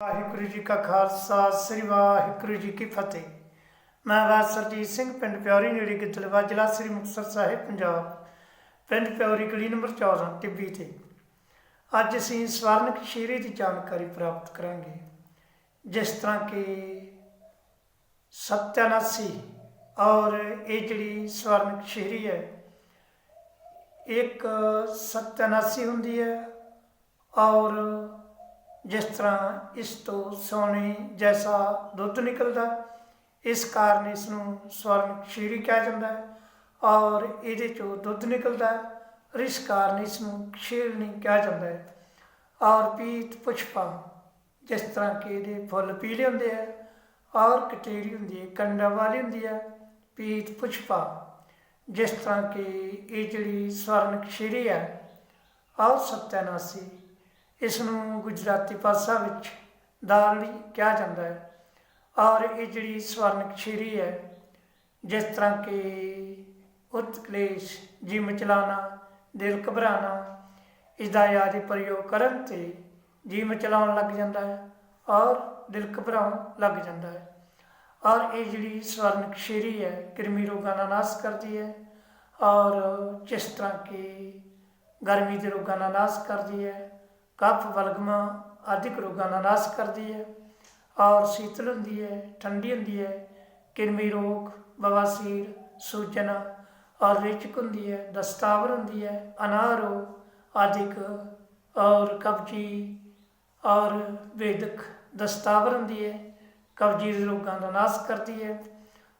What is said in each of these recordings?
ਵਾਹਿਗੁਰੂ ਜੀ ਕਾ ਖਾਲਸਾ, ਸ੍ਰੀ ਵਾਹਿਗੁਰੂ ਜੀ ਕੀ ਫਤਿਹ। ਮੈਂ ਬਾਦ ਸਰਜੀਤ ਸਿੰਘ, ਪਿੰਡ ਪਿਉਰੀ ਨੇੜੇ ਗਿੱਦੜਵਾ ਜ਼ਿਲ੍ਹਾ ਸ੍ਰੀ ਮੁਕਤਸਰ ਸਾਹਿਬ, ਪੰਜਾਬ। ਪਿੰਡ ਪਿਉਰੀ ਗਲੀ ਨੰਬਰ 14 ਟਿੱਬੀ ਤੇ। ਅੱਜ ਅਸੀਂ ਸਵਰਨਕ ਸ਼ੀਰੇ ਦੀ ਜਾਣਕਾਰੀ ਪ੍ਰਾਪਤ ਕਰਾਂਗੇ। ਜਿਸ ਤਰ੍ਹਾਂ ਕਿ ਸਤਿਆਨਾਸੀ ਔਰ ਇਹ ਜਿਹੜੀ ਸਵਰਨਕ ਸ਼ੀਰੀ ਹੈ, ਇੱਕ ਸਤਿਆਨਾਸੀ ਹੁੰਦੀ ਹੈ ਔਰ ਜਿਸ ਤਰ੍ਹਾਂ ਇਸ ਤੋਂ ਸੋਨੇ ਜੈਸਾ ਦੁੱਧ ਨਿਕਲਦਾ, ਇਸ ਕਾਰਨ ਇਸ ਨੂੰ ਸਵਰਨ ਖੀਰੀ ਕਿਹਾ ਜਾਂਦਾ ਹੈ ਔਰ ਇਹਦੇ ਚੋਂ ਦੁੱਧ ਨਿਕਲਦਾ ਹੈ ਔਰ ਇਸ ਕਾਰਨ ਇਸ ਨੂੰ ਖੀਰਨੀ ਕਿਹਾ ਜਾਂਦਾ ਹੈ ਔਰ ਪੀਤ ਪੁਸ਼ਪਾ, ਜਿਸ ਤਰ੍ਹਾਂ ਕਿ ਇਹਦੇ ਫੁੱਲ ਪੀਲੇ ਹੁੰਦੇ ਆ ਔਰ ਕਟੇਰੀ ਹੁੰਦੀ ਹੈ, ਕੰਡਾ ਵਾਲੀ ਹੁੰਦੀ ਹੈ ਪੀਤ ਪੁਸ਼ਪਾ, ਜਿਸ ਤਰ੍ਹਾਂ ਕਿ ਇਹ ਜਿਹੜੀ ਸਵਰਨ ਖੀਰੀ ਹੈ, ਔਰ ਸਤਿਆਨਾਸੀ ਇਸ ਨੂੰ ਗੁਜਰਾਤੀ ਭਾਸ਼ਾ ਵਿੱਚ ਦਾਲੀ ਕਿਹਾ ਜਾਂਦਾ ਹੈ। ਔਰ ਇਹ ਜਿਹੜੀ ਸਵਰਨਕ ਸ਼ੀਰੀ ਹੈ, ਜਿਸ ਤਰ੍ਹਾਂ ਕਿ ਉਤਕਲੇਸ਼ ਜੀ ਮਚਲਾਣਾ ਦਿਲ ਘਬਰਾਣਾ ਇਸ ਦਾ ਆਦਿ ਪ੍ਰਯੋਗ ਕਰਨ ਤੇ ਜੀ ਮਚਲਾਉਣ ਲੱਗ ਜਾਂਦਾ ਹੈ ਔਰ ਦਿਲ ਘਬਰਾਉਣ ਲੱਗ ਜਾਂਦਾ ਹੈ। ਔਰ ਇਹ ਜਿਹੜੀ ਸਵਰਨਕ ਸ਼ੀਰੀ ਹੈ, ਕਿਰਮੀ ਰੋਗਾਂ ਦਾ ਨਾਸ਼ ਕਰਦੀ ਹੈ ਔਰ ਜਿਸ ਤਰ੍ਹਾਂ ਕਿ ਗਰਮੀ ਦੇ ਰੋਗਾਂ ਦਾ ਨਾਸ਼ ਕਰਦੀ ਹੈ। ਕਫ ਬਲਗਮਾ ਆਦਿਕ ਰੋਗਾਂ ਦਾ ਨਾਸ਼ ਕਰਦੀ ਹੈ, ਔਰ ਸ਼ੀਤਲ ਹੁੰਦੀ ਹੈ, ਠੰਡੀ ਹੁੰਦੀ ਹੈ, ਕਿਰਮੀ ਰੋਗ, ਬਵਾਸੀਰ, ਸੂਜਨ, ਔਰ ਰਿਚਕ ਹੁੰਦੀ ਹੈ, ਦਸਤਾਵਰ ਹੁੰਦੀ ਹੈ, ਅਨਾਰੋ ਆਦਿਕ, ਔਰ ਕਬਜੀ, ਔਰ ਵੇਦਕ ਦਸਤਾਵਰ ਹੁੰਦੀ ਹੈ, ਕਬਜੀ ਦੇ ਰੋਗਾਂ ਦਾ ਨਾਸ਼ ਕਰਦੀ ਹੈ,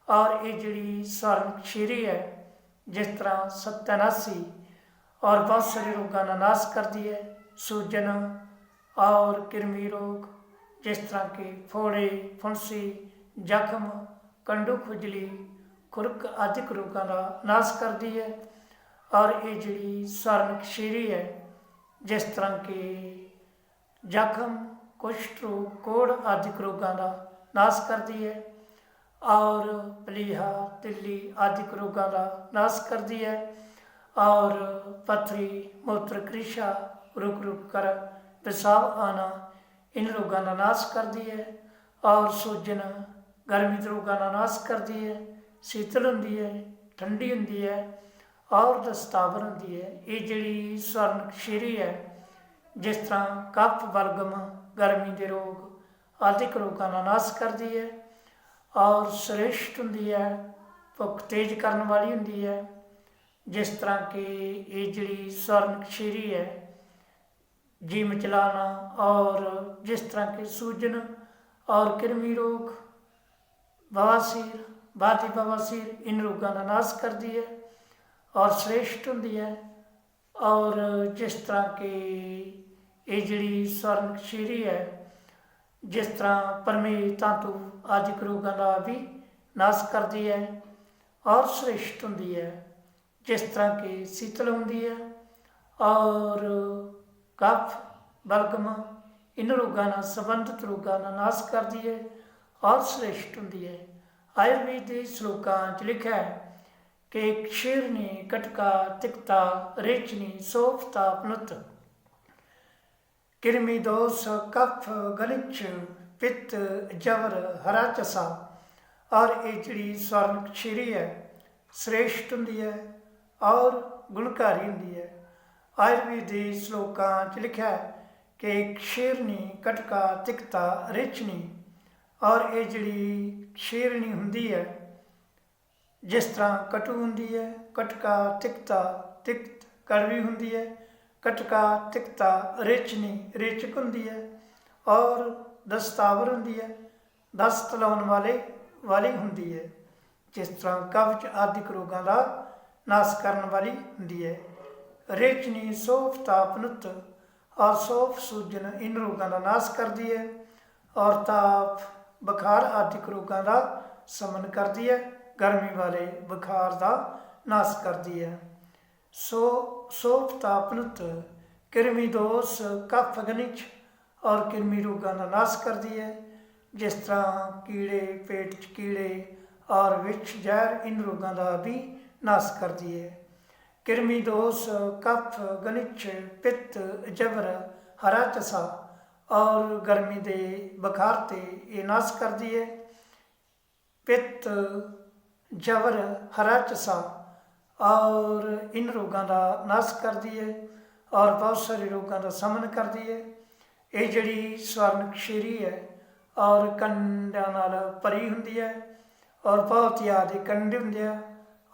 ਔਰ ਇਹ ਜਿਹੜੀ ਸਵਰਨ ਸ਼ੀਰੀ ਹੈ, ਜਿਸ ਤਰ੍ਹਾਂ ਸਤਨਾਸੀ ਔਰ ਬਹੁਤ ਸਾਰੇ ਰੋਗਾਂ ਦਾ ਨਾਸ਼ ਕਰਦੀ ਹੈ ਸੂਜਨ ਔਰ ਕਿਰਮੀ ਰੋਗ ਜਿਸ ਤਰ੍ਹਾਂ ਕਿ ਫੋੜੇ ਫੁੰਸੀ ਜ਼ਖਮ ਕੰਡੂ ਖੁਜਲੀ ਖੁਰਕ ਆਦਿਕ ਰੋਗਾਂ ਦਾ ਨਾਸ਼ ਕਰਦੀ ਹੈ ਔਰ ਇਹ ਜਿਹੜੀ ਸਵਰਨਕ ਸ਼ੀਰੀ ਹੈ ਜਿਸ ਤਰ੍ਹਾਂ ਕਿ ਜ਼ਖਮ ਕੁਸ਼ਟ ਰੋਗ ਕੋੜ ਆਦਿਕ ਰੋਗਾਂ ਦਾ ਨਾਸ਼ ਕਰਦੀ ਹੈ ਔਰ ਪਲੀਹਾ ਤਿੱਲੀ ਆਦਿਕ ਰੋਗਾਂ ਦਾ ਨਾਸ਼ ਕਰਦੀ ਹੈ ਔਰ ਪਥਰੀ ਮੂਤਰ ਕ੍ਰਿਸ਼ਾ ਰੁਕ ਰੁਕ ਕਰ ਪਿਸ਼ਾਬ ਆਣਾ ਇਨ ਰੋਗਾਂ ਦਾ ਨਾਸ਼ ਕਰਦੀ ਹੈ। ਔਰ ਸੂਜਨ ਗਰਮੀ ਦੇ ਰੋਗਾਂ ਦਾ ਨਾਸ਼ ਕਰਦੀ ਹੈ। ਸ਼ੀਤਲ ਹੁੰਦੀ ਹੈ, ਠੰਡੀ ਹੁੰਦੀ ਹੈ ਔਰ ਦਸਤਾਵਰ ਹੁੰਦੀ ਹੈ। ਇਹ ਜਿਹੜੀ ਸਵਰਨ ਸ਼ੀਰੀ ਹੈ, ਜਿਸ ਤਰ੍ਹਾਂ ਕਫ ਵਰਗਮ, ਗਰਮੀ ਦੇ ਰੋਗ, ਆਦਿਕ ਰੋਗਾਂ ਦਾ ਨਾਸ਼ ਕਰਦੀ ਹੈ ਔਰ ਸ੍ਰੇਸ਼ਟ ਹੁੰਦੀ ਹੈ, ਭੁੱਖ ਤੇਜ਼ ਕਰਨ ਵਾਲੀ ਹੁੰਦੀ ਹੈ। ਜਿਸ ਤਰ੍ਹਾਂ ਕਿ ਇਹ ਜਿਹੜੀ ਸਵਰਨ ਸ਼ੀਰੀ ਹੈ ਜੀ ਮਚਲਾਣਾ ਔਰ ਜਿਸ ਤਰ੍ਹਾਂ ਕਿ ਸੂਜਨ ਔਰ ਕਿਰਮੀ ਰੋਗ ਬਵਾਸੀਰ ਬਾਦੀ ਬਵਾਸੀਰ ਇਨ ਰੋਗਾਂ ਦਾ ਨਾਸ਼ ਕਰਦੀ ਹੈ ਔਰ ਸ੍ਰੇਸ਼ਟ ਹੁੰਦੀ ਹੈ ਔਰ ਜਿਸ ਤਰ੍ਹਾਂ ਕਿ ਇਹ ਜਿਹੜੀ ਸਵਰਨ ਸ਼ੀਰੀ ਹੈ, ਜਿਸ ਤਰ੍ਹਾਂ ਪਰਮੇ ਤਾਤੂ ਆਦਿਕ ਰੋਗਾਂ ਦਾ ਵੀ ਨਾਸ਼ ਕਰਦੀ ਹੈ ਔਰ ਸ੍ਰੇਸ਼ਟ ਹੁੰਦੀ ਹੈ, ਜਿਸ ਤਰ੍ਹਾਂ ਕਿ ਸੀਤਲ ਹੁੰਦੀ ਹੈ ਔਰ ਕਫ, ਬਲਗਮ ਇਹਨਾਂ ਰੋਗਾਂ ਨਾਲ ਸੰਬੰਧਿਤ ਰੋਗਾਂ ਦਾ ਨਾਸ਼ ਕਰਦੀ ਹੈ, ਔਰ ਸ੍ਰੇਸ਼ਟ ਹੁੰਦੀ ਹੈ। ਆਯੁਰਵੇਦ ਦੇ ਸ਼ਲੋਕਾਂ 'ਚ ਲਿਖਿਆ ਹੈ ਕਿ ਖੀਰਨੀ ਕਟਕਾ ਤਿਕਤਾ, ਰੇਚਨੀ ਸੋਫਤਾ ਪਨੁਤ ਕਿਰਮੀ, ਦੋਸ, ਕਫ, ਗਲਿਚ, ਪਿੱਤ, ਜਵਰ, ਹਰਾ ਚਸਾ। ਔਰ ਇਹ ਜਿਹੜੀ ਸਵਰਨ ਖੀਰੀ ਹੈ, ਸ੍ਰੇਸ਼ਟ ਹੁੰਦੀ ਹੈ ਔਰ ਗੁਣਕਾਰੀ ਹੁੰਦੀ ਹੈ। ਆਯੁਰਵੇਦ ਦੇ ਸ਼ਲੋਕਾਂ 'ਚ ਲਿਖਿਆ ਹੈ ਕਿ ਖੀਰਨੀ ਕਟਕਾ ਤਿਕਤਾ ਰੇਚਨੀ ਔਰ ਇਹ ਜਿਹੜੀ ਖੀਰਨੀ ਹੁੰਦੀ ਹੈ, ਜਿਸ ਤਰ੍ਹਾਂ ਕਟੂ ਹੁੰਦੀ ਹੈ, ਕਟਕਾ ਤਿਕਤਾ ਤਿਕਤ ਕੜਵੀ ਹੁੰਦੀ ਹੈ, ਕਟਕਾ ਤਿਕਤਾ ਰੇਚਨੀ, ਰੇਚਕ ਹੁੰਦੀ ਹੈ ਔਰ ਦਸਤਾਵਰ ਹੁੰਦੀ ਹੈ ਦਸਤ ਲਾਉਣ ਵਾਲੇ, ਵਾਲੀ ਹੁੰਦੀ ਹੈ, ਜਿਸ ਤਰ੍ਹਾਂ ਕਵਚ ਆਦਿਕ ਰੋਗਾਂ ਦਾ ਨਾਸ਼ ਕਰਨ ਵਾਲੀ ਹੁੰਦੀ ਹੈ। ਰੇਚਨੀ ਸੋਫ ਤਾਪਨੁਤ ਔਰ ਸੋਫ ਸੂਜਨ ਇਨ ਰੋਗਾਂ ਦਾ ਨਾਸ਼ ਕਰਦੀ ਹੈ, ਔਰ ਤਾਪ ਬੁਖਾਰ ਆਦਿਕ ਰੋਗਾਂ ਦਾ ਸਮਨ ਕਰਦੀ ਹੈ, ਗਰਮੀ ਵਾਲੇ ਬੁਖਾਰ ਦਾ ਨਾਸ਼ ਕਰਦੀ ਹੈ। ਸੋ, ਸੋਫ ਤਾਪਨੁਤ ਕਿਰਮੀ ਦੋਸ, ਕਫ ਗਨਿਚ ਔਰ ਕਿਰਮੀ ਰੋਗਾਂ ਦਾ ਨਾਸ਼ ਕਰਦੀ ਹੈ, ਜਿਸ ਤਰ੍ਹਾਂ ਕੀੜੇ, ਪੇਟ 'ਚ ਕੀੜੇ, ਔਰ ਵਿੱਚ ਜ਼ਹਿਰ ਇਨ ਰੋਗਾਂ ਦਾ ਵੀ ਨਾਸ਼ ਕਰਦੀ ਹੈ। ਕਿਰਮੀ ਦੋਸ, ਕਫ ਗਨਿਚ ਪਿੱਤ, ਜਬਰ, ਹਰਾ ਚਸਾ ਔਰ ਗਰਮੀ ਦੇ ਬੁਖਾਰ ਤੇ ਇਹ ਨਾਸ ਕਰਦੀ ਹੈ। ਪਿੱਤ ਜਵਰ ਹਰਾ ਚਸਾ ਔਰ ਇਨ ਰੋਗਾਂ ਦਾ ਨਾਸ ਕਰਦੀ ਹੈ ਔਰ ਬਹੁਤ ਸਾਰੇ ਰੋਗਾਂ ਦਾ ਸਮਨ ਕਰਦੀ ਹੈ। ਇਹ ਜਿਹੜੀ ਸਵਰਨ ਕਸ਼ੀਰੀ ਹੈ ਔਰ ਕੰਡਾਂ ਨਾਲ ਭਰੀ ਹੁੰਦੀ ਹੈ ਔਰ ਬਹੁਤ ਜ਼ਿਆਦਾ ਕੰਡੇ ਹੁੰਦੇ ਆ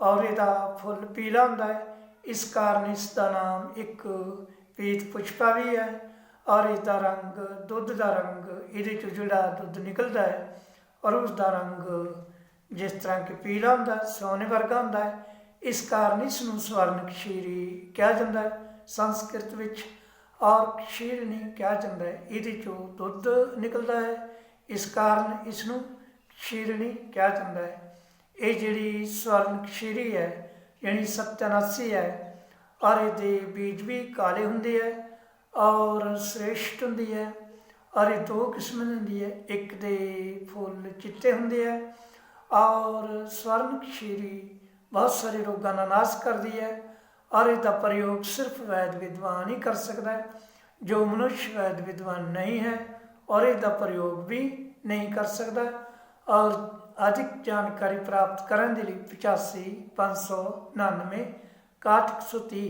ਔਰ ਇਹਦਾ ਫੁੱਲ ਪੀਲਾ ਹੁੰਦਾ ਹੈ। ਇਸ ਕਾਰਨ ਇਸ ਦਾ ਨਾਮ ਇੱਕ ਪੀਤ ਪੁਸ਼ਪਾ ਵੀ ਹੈ ਔਰ ਇਸ ਦਾ ਰੰਗ ਦੁੱਧ ਦਾ ਰੰਗ ਇਹਦੇ ਚੋਂ ਜਿਹੜਾ ਦੁੱਧ ਨਿਕਲਦਾ ਹੈ ਔਰ ਉਸ ਦਾ ਰੰਗ ਜਿਸ ਤਰ੍ਹਾਂ ਕਿ ਪੀਲਾ ਹੁੰਦਾ ਸੋਨੇ ਵਰਗਾ ਹੁੰਦਾ ਹੈ, ਇਸ ਕਾਰਨ ਇਸ ਨੂੰ ਸਵਰਨ ਕਸ਼ੀਰੀ ਕਿਹਾ ਜਾਂਦਾ ਹੈ, ਸੰਸਕ੍ਰਿਤ ਵਿੱਚ ਔਰ ਸ਼ੀਰਨੀ ਕਿਹਾ ਜਾਂਦਾ ਹੈ, ਇਹਦੇ ਚੋਂ ਦੁੱਧ ਨਿਕਲਦਾ ਹੈ, ਇਸ ਕਾਰਨ ਇਸ ਨੂੰ ਕਸ਼ੀਰਨੀ ਕਿਹਾ ਜਾਂਦਾ ਹੈ। ਇਹ ਜਿਹੜੀ ਸਵਰਨ ਕਸ਼ੀਰੀ ਹੈ ਯਾਨੀ ਸਤਿਆਨਾਸੀ ਹੈ। ਔਰ ਇਹਦੇ ਬੀਜ ਵੀ ਕਾਲੇ ਹੁੰਦੇ ਹੈ ਔਰ ਸ੍ਰੇਸ਼ਟ ਹੁੰਦੀ ਹੈ। ਔਰ ਇਹ ਦੋ ਕਿਸਮ ਦੀ ਹੁੰਦੀ ਹੈ, ਇੱਕ ਦੇ ਫੁੱਲ ਚਿੱਟੇ ਹੁੰਦੇ ਹੈ ਔਰ ਸਵਰਨ ਕਸ਼ੀਰੀ ਬਹੁਤ ਸਾਰੇ ਰੋਗਾਂ ਦਾ ਨਾਸ਼ ਕਰਦੀ ਹੈ। ਔਰ ਇਹਦਾ ਪ੍ਰਯੋਗ ਸਿਰਫ ਵੈਦ ਵਿਦਵਾਨ ਹੀ ਕਰ ਸਕਦਾ ਹੈ, ਜੋ ਮਨੁੱਖ ਵੈਦ ਵਿਦਵਾਨ ਨਹੀਂ ਹੈ, ਔਰ ਇਹਦਾ ਪ੍ਰਯੋਗ ਵੀ ਨਹੀਂ ਕਰ ਸਕਦਾ। ਔਰ ਅਧਿਕ ਜਾਣਕਾਰੀ ਪ੍ਰਾਪਤ ਕਰਨ ਦੇ ਲਈ 85 599 6130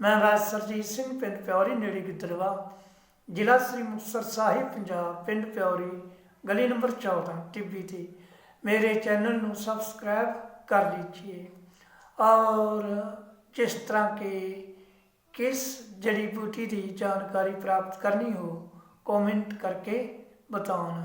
ਮੈਂ ਰਾਜ ਸਰਜੀਤ ਸਿੰਘ ਪਿੰਡ ਪਿਉਰੀ ਨੇੜੇ ਗਿੱਦੜਵਾ ਜ਼ਿਲ੍ਹਾ ਸ੍ਰੀ ਮੁਕਤਸਰ ਸਾਹਿਬ ਪੰਜਾਬ ਪਿੰਡ ਪਿਉਰੀ ਗਲੀ ਨੰਬਰ 14 ਟਿੱਬੀ ਤੇ मेरे चैनल ਨੂੰ सब्सक्राइब कर लीजिए और जिस तरह के किस जड़ी बूटी की जानकारी प्राप्त करनी हो कमेंट करके बताना